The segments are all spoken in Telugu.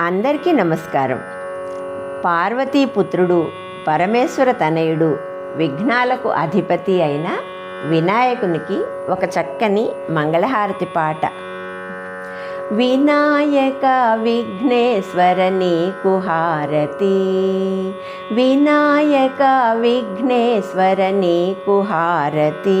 అందరికీ నమస్కారం. పార్వతీపుత్రుడు పరమేశ్వర తనయుడు విఘ్నాలకు అధిపతి అయిన వినాయకునికి ఒక చక్కని మంగళహారతి పాట. వినాయక విఘ్నేశ్వర నీకు హారతి. వినాయక విఘ్నేశ్వర నీకు హారతి.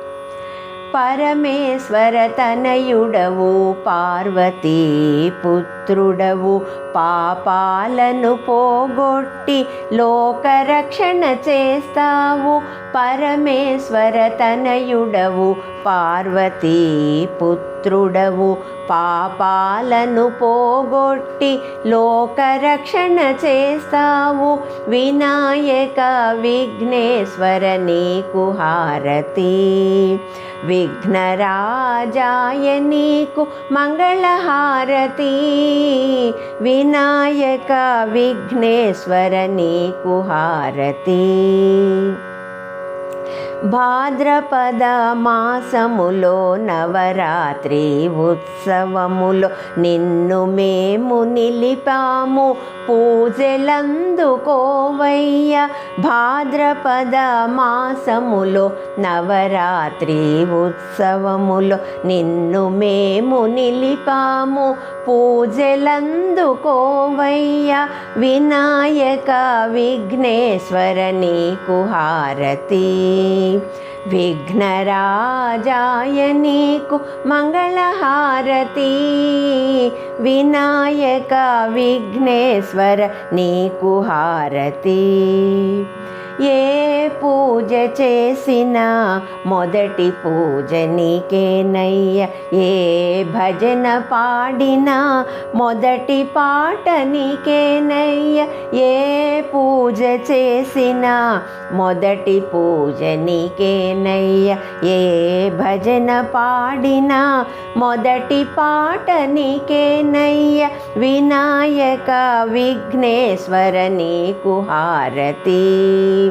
పరమేశ్వర తనయుడవు పార్వతీ పుత్రుడవు. పాపాలను పోగొట్టి లోకరక్షణ చేస్తావు. పరమేశ్వర తనయుడవు పార్వతీ పుత్రుడవు పాపాలను పోగొట్టి లోకరక్షణ చేస్తావు. వినాయక విఘ్నేశ్వర నీకు హారతి. విఘ్నరాజాయ నీకు మంగళహారతి. వినాయక విఘ్నేశ్వర నీకు హారతి. భాద్రపద మాసములో నవరాత్రి ఉత్సవములో నిన్ను మేము నిలిపాము పూజలందుకోవయ్య భాద్రపద మాసములో నవరాత్రి ఉత్సవములో నిన్ను మేము నిలిపాము పూజలందుకోవయ్య వినాయక విఘ్నేశ్వర నీకు హారతి. विघ्नराजाय नीकुमङ्गलहारती विनायक विघ्नेश्वर नीकुहारती। ఏ పూజ చేసినా మొదటి పూజ నీకేనయ్య. ఏ భజన పాడినా మొదటి పాట నీకేనయ్య. ఏ పూజ చేసినా మొదటి పూజ నీకేనయ్య. ఏ భజన పాడినా మొదటి పాట నీకేనయ్య. వినాయక విఘ్నేశ్వర నీకు హారతి.